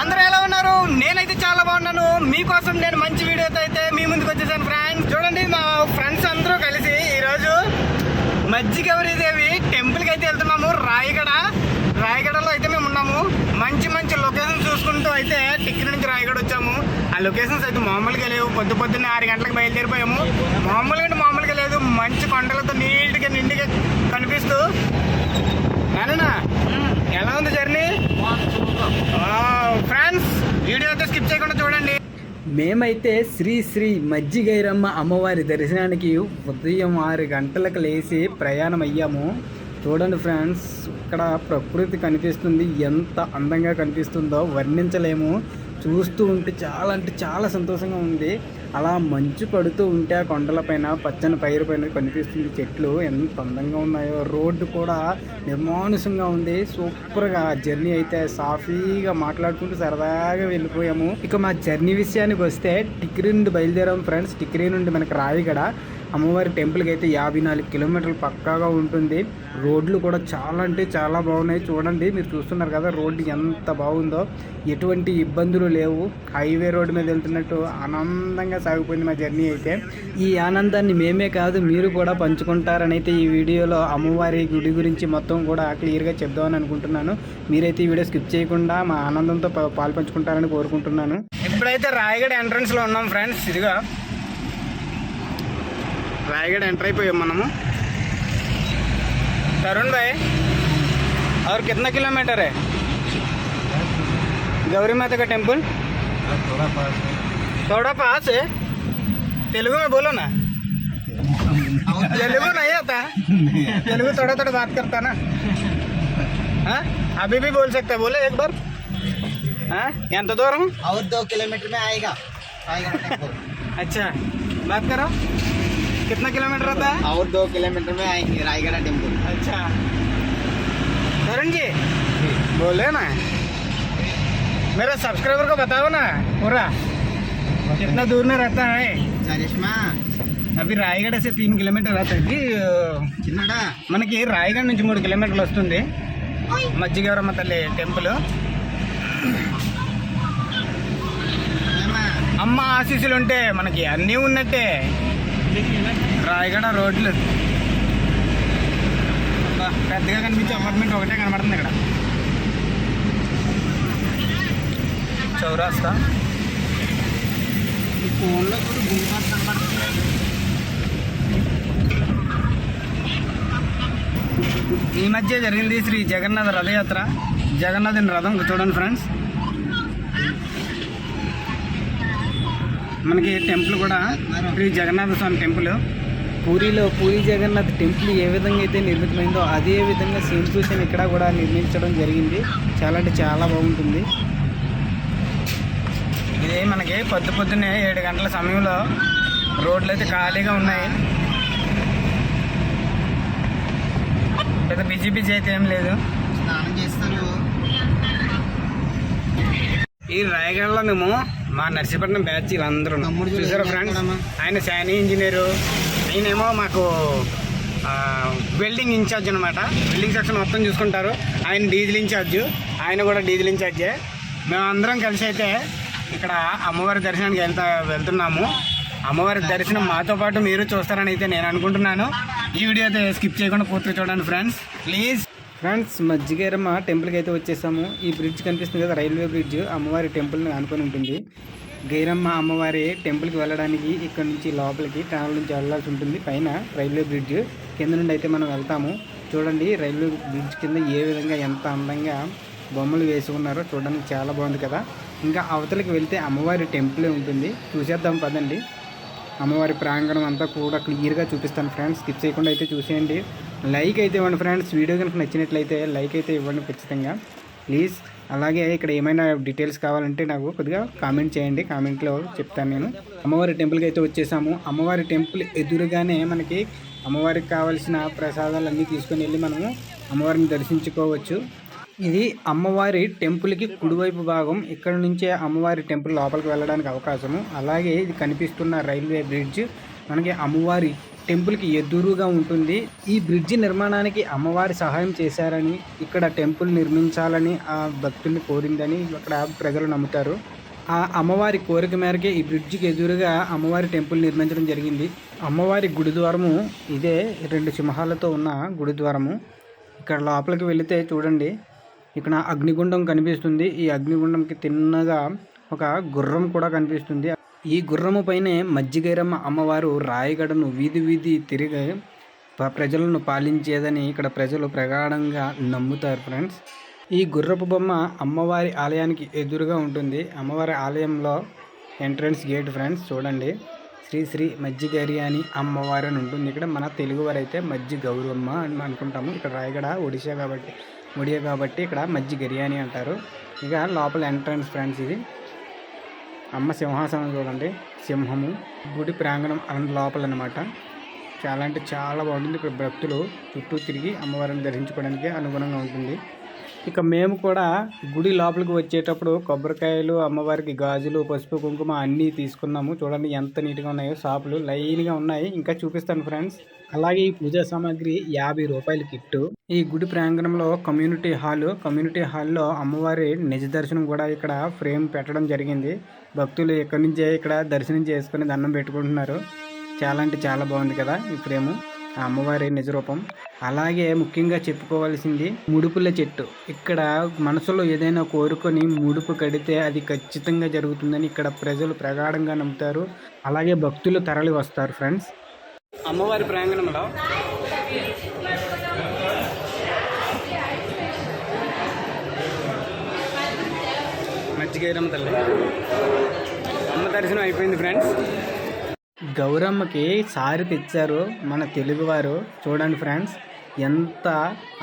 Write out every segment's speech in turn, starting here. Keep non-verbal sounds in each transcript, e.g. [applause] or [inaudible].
అందరూ ఎలా ఉన్నారు? నేనైతే చాలా బాగున్నాను. మీకోసం నేను మంచి వీడియోతో అయితే మీ ముందుకు వచ్చేసాను ఫ్రెండ్స్ చూడండి మా ఫ్రెండ్స్ అందరూ కలిసి ఈరోజు మజ్జిగౌరీదేవి టెంపుల్కి అయితే వెళ్తున్నాము రాయగడ. రాయగడలో అయితే మేము ఉన్నాము. మంచి మంచి లొకేషన్ చూసుకుంటూ అయితే టిక్కెట్ నుంచి రాయగడ వచ్చాము. ఆ లొకేషన్స్ అయితే మామూలుగా లేవు. పొద్దు పొద్దున్నే ఆరు గంటలకు బయలుదేరిపోయాము. మామూలుగా అంటే మామూలుగా లేదు మంచి కొండలతో నీట్గా నిండుగా కనిపిస్తూ నానా ఎలా ఉంది జర్నీ ఫ్రెండ్స్ వీడియో అయితే స్కిప్ చేయకుండా చూడండి. మేమైతే శ్రీ శ్రీ మజ్జిగైరమ్మ అమ్మవారి దర్శనానికి ఉదయం ఆరు గంటలకు లేచి ప్రయాణం అయ్యాము. చూడండి ఫ్రెండ్స్ ఇక్కడ ప్రకృతి కనిపిస్తుంది. ఎంత అందంగా కనిపిస్తుందో వర్ణించలేము. చూస్తూ ఉంటే చాలా అంటే చాలా సంతోషంగా ఉంది. అలా మంచు పడుతూ ఉంటే ఆ కొండలపైన పచ్చని పైరు పైన కనిపిస్తుంది చెట్లు. ఎంత అందంగా ఉన్నాయో. రోడ్డు కూడా నిర్మానుషంగా ఉంది. సూపర్గా జర్నీ అయితే సాఫీగా మాట్లాడుకుంటూ సరదాగా వెళ్ళిపోయాము. ఇక మా జర్నీ విషయానికి వస్తే టిక్రీ నుండి బయలుదేరాము ఫ్రెండ్స్. టిక్రీ నుండి మనకి రాయగడ అమ్మవారి టెంపుల్కి అయితే యాభై నాలుగు కిలోమీటర్లు పక్కాగా ఉంటుంది. రోడ్లు కూడా చాలా అంటే చాలా బాగున్నాయి. చూడండి మీరు చూస్తున్నారు కదా రోడ్డు ఎంత బాగుందో. ఎటువంటి ఇబ్బందులు లేవు. హైవే రోడ్డు మీద వెళ్తున్నట్టు ఆనందంగా సాగిపోయింది మా జర్నీ అయితే. ఈ ఆనందాన్ని మేమే కాదు మీరు కూడా పంచుకుంటారని అయితే ఈ వీడియోలో అమ్మవారి గుడి గురించి మొత్తం కూడా క్లియర్గా చెప్దామని అనుకుంటున్నాను. మీరైతే ఈ వీడియో స్కిప్ చేయకుండా మా ఆనందంతో పాల్పంచుకుంటారని పాలు పంచుకుంటారని కోరుకుంటున్నాను. ఇప్పుడైతే రాయగడ ఎంట్రన్స్లో ఉన్నాం ఫ్రెండ్స్. ఇదిగా. రాయగడ ఎంటర్ అయిపోయాం మనము తరుణ్ భాయ్ और कितना किलोमीटर है गौरी माता का टेम्पल थोड़ा पास है तेलुगु में बोलो ना तेलुगु नहीं आता तेलुगु थोड़ा थोड़ा बात करता ना हाँ अभी भी बोल सकते हैं बोले एक बार हाँ ఎంత దూరం और दो किलोमीटर में आएगा आएगा [laughs] टेम्पल अच्छा बात करो कितना किलोमीटर रहता है और दो किलोमीटर में आएंगे रायगढ़ टेम्पल अच्छा करण जी बोले ना मेरे सब्सक्राइबर को बताओ ना पूरा कितना दूर में रहता है చరిష్మా అవి రాయగడ से तीन కిలోమీటర్ అవుతుంది చిన్నడా మనకి రాయగడ నుంచి మూడు కిలోమీటర్లు వస్తుంది మజ్జిగవరమ్మ తల్లి టెంపుల్ ఏమా అమ్మ ఆశీస్సులు ఉంటే మనకి అన్నీ ఉన్నట్టే రాయగడ రోడ్లు. పెద్దగా కనిపించే అపార్ట్మెంట్ ఒకటే కనబడుతుంది ఇక్కడ. చౌరాస్తా. ఈ ఫోన్లో కూడా గుంపాటు కనబడుతుంది. ఈ మధ్య జరిగింది శ్రీ జగన్నాథ రథయాత్ర. జగన్నాథుని రథం చూడండి ఫ్రెండ్స్. మనకి టెంపుల్ కూడా శ్రీ జగన్నాథ స్వామి టెంపుల్. పూరిలో పూరి జగన్నాథ్ టెంపుల్ ఏ విధంగా అయితే నిర్మితమైందో అదే విధంగా సేమ్ టు సేమ్ ఇక్కడ కూడా నిర్మించడం జరిగింది. చాలా అంటే చాలా బాగుంటుంది. ఇది మనకి పొద్దు పొద్దున్నే ఏడు గంటల సమయంలో రోడ్లు అయితే ఖాళీగా ఉన్నాయి. పెద్ద బిజీ బిజీ అయితే ఏం లేదు. స్నానం చేస్తారు. ఈ రాయగడలో మేము మా నర్సీపట్నం బ్యాచ్ వీళ్ళందరూ చూసారా ఫ్రెండ్స్? ఆయన శానీ ఇంజనీరు. ఈయనేమో మాకు వెల్డింగ్ ఇన్ఛార్జ్ అనమాట వెల్డింగ్ సెక్షన్ మొత్తం చూసుకుంటారు. ఆయన డీజిల్ ఇన్ఛార్జ్ ఆయన కూడా డీజిల్ ఇన్ఛార్జే మేమందరం కలిసి అయితే ఇక్కడ అమ్మవారి దర్శనానికి వెళ్తా వెళ్తున్నాము. అమ్మవారి దర్శనం మాతో పాటు మీరు చూస్తారని అయితే నేను అనుకుంటున్నాను. ఈ వీడియో అయితే స్కిప్ చేయకుండా పూర్తిగా చూడండి ఫ్రెండ్స్ ప్లీజ్ ఫ్రెండ్స్ మజ్జిగేరమ్మ టెంపుల్కి అయితే వచ్చేసాము. ఈ బ్రిడ్జ్ కనిపిస్తుంది కదా రైల్వే బ్రిడ్జ్. అమ్మవారి టెంపుల్ని ఆనుకొని ఉంటుంది. గైరమ్మ అమ్మవారి టెంపుల్కి వెళ్ళడానికి ఇక్కడ నుంచి లోపలికి ట్రావెల్ నుంచి వెళ్ళాల్సి ఉంటుంది. పైన రైల్వే బ్రిడ్జ్. కింద నుండి అయితే మనం వెళ్తాము. చూడండి రైల్వే బ్రిడ్జ్ కింద ఏ విధంగా ఎంత అందంగా బొమ్మలు వేసి ఉన్నారో చూడడానికి చాలా బాగుంది కదా. ఇంకా అవతలికి వెళ్తే అమ్మవారి టెంపులే ఉంటుంది. చూసేద్దాం పదండి. అమ్మవారి ప్రాంగణం అంతా కూడా క్లియర్గా చూపిస్తాను ఫ్రెండ్స్. స్కిప్ చేయకుండా అయితే చూసేయండి. లైక్ అయితే ఇవ్వండి ఫ్రెండ్స్. వీడియో కనుక నచ్చినట్లయితే లైక్ అయితే ఇవ్వండి ఖచ్చితంగా. ప్లీజ్. అలాగే ఇక్కడ ఏమైనా డీటెయిల్స్ కావాలంటే నాకు కొద్దిగా కామెంట్ చేయండి. కామెంట్లో చెప్తాను నేను. అమ్మవారి టెంపుల్కి అయితే వచ్చేసాము. అమ్మవారి టెంపుల్ ఎదురుగానే మనకి అమ్మవారికి కావాల్సిన ప్రసాదాలన్నీ తీసుకొని వెళ్ళి మనము అమ్మవారిని దర్శించుకోవచ్చు. ఇది అమ్మవారి టెంపుల్కి కుడివైపు భాగం. ఇక్కడ నుంచే అమ్మవారి టెంపుల్ లోపలికి వెళ్ళడానికి అవకాశము. అలాగే ఇది కనిపిస్తున్న రైల్వే బ్రిడ్జ్. మనకి అమ్మవారి టెంపుల్కి ఎదురుగా ఉంటుంది. ఈ బ్రిడ్జి నిర్మాణానికి అమ్మవారి సహాయం చేశారని ఇక్కడ టెంపుల్ నిర్మించాలని ఆ భక్తుల్ని కోరిందని ఇక్కడ ప్రజలు నమ్ముతారు. ఆ అమ్మవారి కోరిక మేరకే ఈ బ్రిడ్జికి ఎదురుగా అమ్మవారి టెంపుల్ నిర్మించడం జరిగింది. అమ్మవారి గుడిద్వారము ఇదే రెండు సింహాలతో ఉన్న గుడిద్వారము ఇక్కడ లోపలికి వెళితే చూడండి ఇక్కడ అగ్నిగుండం కనిపిస్తుంది. ఈ అగ్నిగుండంకి తిన్నగా ఒక గుర్రం కూడా కనిపిస్తుంది. ఈ గుర్రము పైనే మజ్జిగైరమ్మ అమ్మవారు రాయగడను వీధి వీధి తిరిగి ప్రజలను పాలించేదని ఇక్కడ ప్రజలు ప్రగాఢంగా నమ్ముతారు ఫ్రెండ్స్. ఈ గుర్రపు బొమ్మ అమ్మవారి ఆలయానికి ఎదురుగా ఉంటుంది. అమ్మవారి ఆలయంలో ఎంట్రన్స్ గేట్ ఫ్రెండ్స్ చూడండి. శ్రీ శ్రీ మజ్జిగరి అని అమ్మవారు అని ఉంటుంది. ఇక్కడ మన తెలుగువారైతే మజ్జి గౌరమ్మ అని అనుకుంటాము. ఇక్కడ రాయగడ ఒడిశా కాబట్టి. ఒడియా కాబట్టి ఇక్కడ మజ్జి గరియాని అంటారు. ఇక లోపల ఎంట్రన్స్ ఫ్రెండ్స్ ఇది. అమ్మ సింహాసనం చూడండి. సింహము. గుడి ప్రాంగణం అలాంటి లోపల అనమాట చాలా అంటే చాలా బాగుంటుంది. ఇక్కడ భక్తులు చుట్టూ తిరిగి అమ్మవారిని దర్శించుకోవడానికి అనుగుణంగా ఉంటుంది. ఇక మేము కూడా గుడి లోపలికి వచ్చేటప్పుడు కొబ్బరికాయలు అమ్మవారికి గాజులు పసుపు కుంకుమ అన్నీ తీసుకున్నాము. చూడండి ఎంత నీట్గా ఉన్నాయో షాపులు. లైన్గా ఉన్నాయి. ఇంకా చూపిస్తాను ఫ్రెండ్స్. అలాగే ఈ పూజా సామాగ్రి యాభై రూపాయలు కిట్టు. ఈ గుడి ప్రాంగణంలో కమ్యూనిటీ హాల్. కమ్యూనిటీ హాల్లో అమ్మవారి నిజ దర్శనం కూడా ఇక్కడ ఫ్రేమ్ పెట్టడం జరిగింది. భక్తులు ఎక్కడి నుంచే ఇక్కడ దర్శనం చేసుకుని దండం పెట్టుకుంటున్నారు. చాలా అంటే చాలా బాగుంది కదా ఈ ఫ్రేము. ఆ అమ్మవారి నిజ రూపం అలాగే ముఖ్యంగా చెప్పుకోవాల్సింది ముడుపుల చెట్టు. ఇక్కడ మనసులో ఏదైనా కోరుకొని ముడుపు కడితే అది ఖచ్చితంగా జరుగుతుందని ఇక్కడ ప్రజలు ప్రగాఢంగా నమ్ముతారు. అలాగే భక్తులు తరలి వస్తారు ఫ్రెండ్స్. అమ్మవారి ప్రాంగణంలో మజ్జిగైరమ్మ తల్లి. అమ్మ దర్శనం అయిపోయింది ఫ్రెండ్స్. గౌరమ్మకి సారి తెచ్చారు మన తెలుగువారు. చూడండి ఫ్రెండ్స్ ఎంత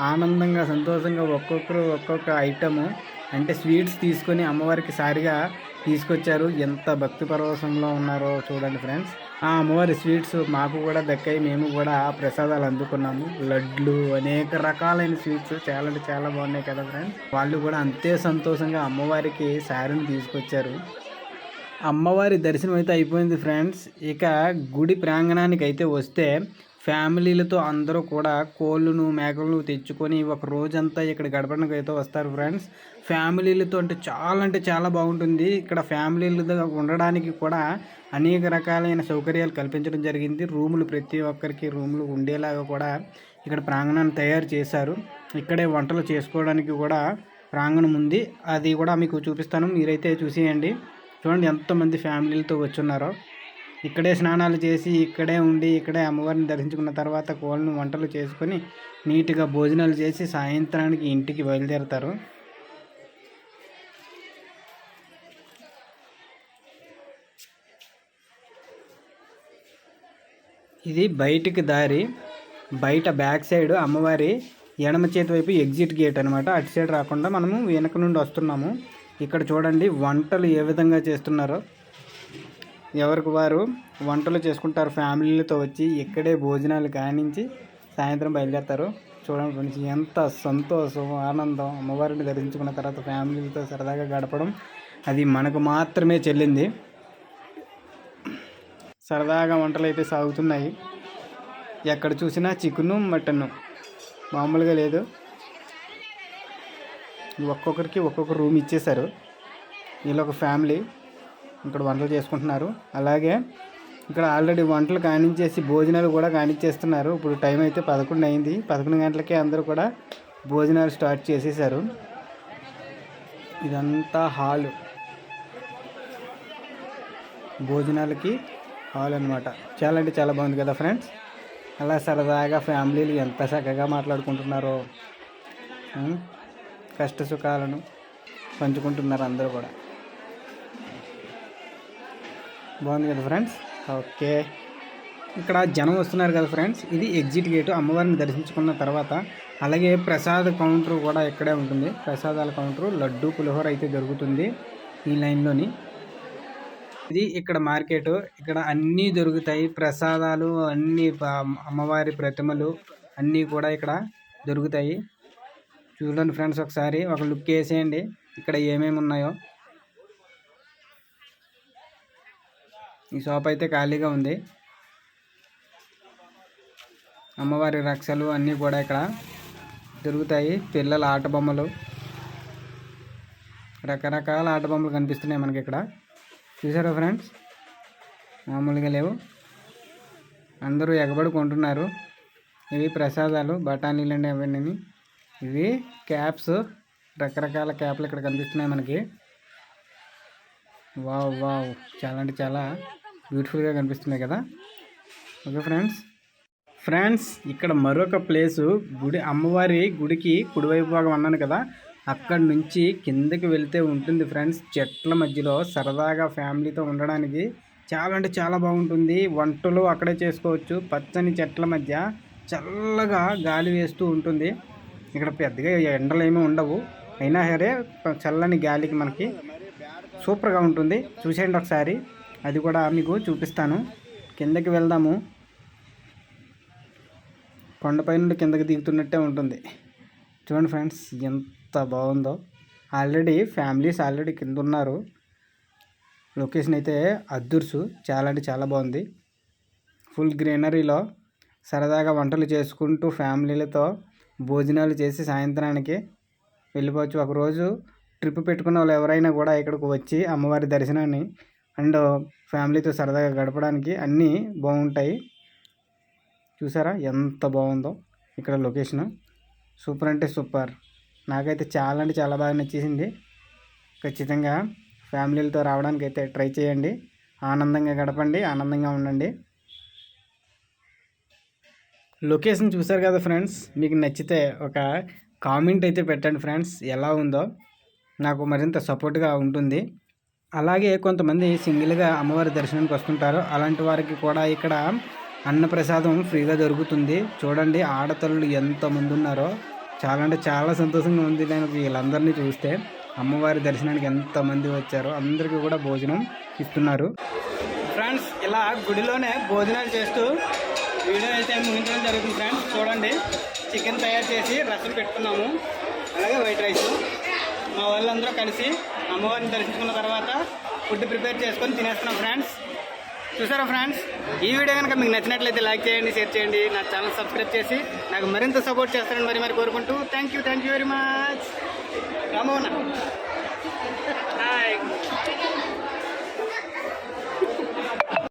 ఆనందంగా సంతోషంగా ఒక్కొక్కరు ఒక్కొక్క ఐటము అంటే స్వీట్స్ తీసుకొని అమ్మవారికి సారిగా తీసుకొచ్చారు. ఎంత భక్తి పరవశంలో ఉన్నారో చూడండి ఫ్రెండ్స్. ఆ అమ్మవారి స్వీట్స్ మాకు కూడా దక్కాయి మేము కూడా ప్రసాదాలు అందుకున్నాము. లడ్లు అనేక రకాలైన స్వీట్స్ చాలా అంటే చాలా బాగున్నాయి కదా ఫ్రెండ్స్. వాళ్ళు కూడా అంతే సంతోషంగా అమ్మవారికి శారీని తీసుకొచ్చారు. అమ్మవారి దర్శనం అయితే అయిపోయింది ఫ్రెండ్స్. ఇక గుడి ప్రాంగణానికి అయితే వస్తే ఫ్యామిలీలతో అందరూ కూడా కోళ్ళను మేకలను తెచ్చుకొని ఒక రోజంతా ఇక్కడ గడపడానికి అయితే వస్తారు ఫ్రెండ్స్. ఫ్యామిలీలతో అంటే చాలా అంటే చాలా బాగుంటుంది. ఇక్కడ ఫ్యామిలీలతో ఉండడానికి కూడా అనేక రకాలైన సౌకర్యాలు కల్పించడం జరిగింది. రూములు ప్రతి ఒక్కరికి రూములు ఉండేలాగా కూడా ఇక్కడ ప్రాంగణాన్ని తయారు చేశారు. ఇక్కడే వంటలు చేసుకోవడానికి కూడా ప్రాంగణం ఉంది. అది కూడా మీకు చూపిస్తాను. మీరైతే చూసేయండి. చూడండి ఎంతమంది ఫ్యామిలీలతో వచ్చున్నారో ఇక్కడే స్నానాలు చేసి ఇక్కడే ఉండి ఇక్కడే అమ్మవారిని దర్శించుకున్న తర్వాత కోళ్ళను వంటలు చేసుకొని నీట్గా భోజనాలు చేసి సాయంత్రానికి ఇంటికి బయలుదేరుతారు. ఇది బయటికి దారి. బయట బ్యాక్ సైడ్ అమ్మవారి ఎడమ చేతి వైపు ఎగ్జిట్ గేట్ అనమాట అటు సైడ్ రాకుండా మనము వెనక నుండి వస్తున్నాము. ఇక్కడ చూడండి వంటలు ఏ విధంగా చేస్తున్నారో. ఎవరికి వారు వంటలు చేసుకుంటారు ఫ్యామిలీలతో వచ్చి ఇక్కడే భోజనాలు కానించి సాయంత్రం బయలుదేరుతారు. చూడండి ఫ్రెండ్స్ ఎంత సంతోషం ఆనందం అమ్మవారిని ధరించుకున్న తర్వాత ఫ్యామిలీలతో సరదాగా గడపడం అది మనకు మాత్రమే చెల్లింది. సరదాగా వంటలు అయితే సాగుతున్నాయి. ఎక్కడ చూసినా చికెను మటన్. మామూలుగా లేదు. ఒక్కొక్కరికి ఒక్కొక్క రూమ్ ఇచ్చేశారు. వీళ్ళు ఒక ఫ్యామిలీ. ఇక్కడ వంటలు చేసుకుంటున్నారు. అలాగే ఇక్కడ ఆల్రెడీ వంటలు కానించేసి భోజనాలు కూడా కానిచ్చేస్తున్నారు. ఇప్పుడు టైం అయితే పదకొండు అయింది. పదకొండు గంటలకే అందరూ కూడా భోజనాలు స్టార్ట్ చేసేసారు ఇదంతా హాలు. భోజనాలకి హాల్ అనమాట చాలా అంటే చాలా బాగుంది కదా ఫ్రెండ్స్? అలా సరదాగా ఫ్యామిలీలు ఎంత చక్కగా మాట్లాడుకుంటున్నారో. కష్ట సుఖాలను పంచుకుంటున్నారు అందరూ కూడా. బాగుంది కదా ఫ్రెండ్స్? ఓకే. ఇక్కడ జనం వస్తున్నారు కదా ఫ్రెండ్స్? ఇది ఎగ్జిట్ గేటు. అమ్మవారిని దర్శించుకున్న తర్వాత అలాగే ప్రసాద కౌంటర్ కూడా ఇక్కడే ఉంటుంది. ప్రసాదాల కౌంటర్ లడ్డు పులిహోర అయితే దొరుకుతుంది ఈ లైన్లోని. ఇది ఇక్కడ మార్కెట్. ఇక్కడ అన్నీ దొరుకుతాయి. ప్రసాదాలు అన్ని అమ్మవారి ప్రతిమలు అన్నీ కూడా ఇక్కడ దొరుకుతాయి. చూడండి ఫ్రెండ్స్ ఒకసారి ఒక లుక్ వేసేయండి. ఇక్కడ ఏమేమి ఉన్నాయో. ఈ షాప్ అయితే ఖాళీగా ఉంది. అమ్మవారి రక్షలు అన్నీ కూడా ఇక్కడ దొరుకుతాయి. పిల్లల ఆట బొమ్మలు. రకరకాల ఆట బొమ్మలు కనిపిస్తున్నాయి మనకి ఇక్కడ. చూసారా ఫ్రెండ్స్? మామూలుగా లేవు. అందరూ ఎగబడి కొంటున్నారు. ఇవి ప్రసాదాలు బఠానీలు అండి అవన్నీ ఇవి క్యాప్స్. రకరకాల క్యాప్లు ఇక్కడ కనిపిస్తున్నాయి మనకి. Wow wow. చాలా అంటే చాలా బ్యూటిఫుల్గా కనిపిస్తున్నాయి కదా. Okay friends. ఫ్రెండ్స్ ఇక్కడ మరొక ప్లేసు. గుడి అమ్మవారి గుడికి కుడివైపు భాగం అన్నాను కదా. అక్కడి నుంచి కిందకి వెళ్తే ఉంటుంది ఫ్రెండ్స్. చెట్ల మధ్యలో సరదాగా ఫ్యామిలీతో ఉండడానికి చాలా అంటే చాలా బాగుంటుంది. వంటలు అక్కడే చేసుకోవచ్చు. పచ్చని చెట్ల మధ్య చల్లగా గాలి వేస్తూ ఉంటుంది. ఇక్కడ పెద్దగా ఎండలు ఏమీ ఉండవు. అయినా సరే చల్లని గాలికి మనకి సూపర్గా ఉంటుంది. చూసేయండి ఒకసారి. అది కూడా మీకు చూపిస్తాను. కిందకి వెళ్దాము. కొండపై నుండి కిందకి దిగుతున్నట్టే ఉంటుంది. చూడండి ఫ్రెండ్స్ ఎంత బాగుందో. ఆల్రెడీ ఫ్యామిలీస్ ఆల్రెడీ కింద ఉన్నారు. లొకేషన్ అయితే అద్దుర్సు. చాలా అంటే చాలా బాగుంది. ఫుల్ గ్రీనరీలో సరదాగా వంటలు చేసుకుంటూ ఫ్యామిలీలతో భోజనాలు చేసి సాయంత్రానికి వెళ్ళిపోవచ్చు. ఒకరోజు ట్రిప్ పెట్టుకున్న వాళ్ళు ఎవరైనా కూడా ఇక్కడికి వచ్చి అమ్మవారి దర్శనాన్ని అండ్ ఫ్యామిలీతో సరదాగా గడపడానికి అన్నీ బాగుంటాయి. చూసారా? ఎంత బాగుందో ఇక్కడ లొకేషన్. సూపర్ అంటే సూపర్. నాకైతే చాలా అంటే చాలా బాగా నచ్చేసింది. ఖచ్చితంగా ఫ్యామిలీలతో రావడానికి అయితే ట్రై చేయండి. ఆనందంగా గడపండి ఆనందంగా ఉండండి. లొకేషన్ చూసారు కదా ఫ్రెండ్స్? మీకు నచ్చితే ఒక కామెంట్ అయితే పెట్టండి ఫ్రెండ్స్ ఎలా ఉందో. నాకు మరింత సపోర్ట్గా ఉంటుంది. అలాగే కొంతమంది సింగిల్గా అమ్మవారి దర్శనానికి వస్తుంటారు. అలాంటి వారికి కూడా ఇక్కడ అన్నప్రసాదం ఫ్రీగా దొరుకుతుంది. చూడండి ఆడతల్లు ఎంతమంది ఉన్నారో. చాలా అంటే చాలా సంతోషంగా ఉంది నేను వీళ్ళందరినీ చూస్తే. అమ్మవారి దర్శనానికి ఎంతమంది వచ్చారో అందరికీ కూడా భోజనం ఇస్తున్నారు. ఫ్రెండ్స్ ఇలా గుడిలోనే భోజనాలు చేస్తూ వీడియో అయితే ముగించడం జరుగుతుంది ఫ్రెండ్స్. చూడండి. చికెన్ తయారు చేసి రసం పెట్టుకున్నాము. అలాగే వైట్ రైస్. మా వాళ్ళందరూ కలిసి అమ్మవారిని దర్శించుకున్న తర్వాత ఫుడ్ ప్రిపేర్ చేసుకొని తినేస్తున్నాం ఫ్రెండ్స్. చూసారా ఫ్రెండ్స్? ఈ వీడియో కనుక మీకు నచ్చినట్లయితే లైక్ చేయండి షేర్ చేయండి. నా ఛానల్ సబ్స్క్రైబ్ చేసి నాకు మరింత సపోర్ట్ చేస్తారని మరి మరి కోరుకుంటూ thank you thank you very much. Ramona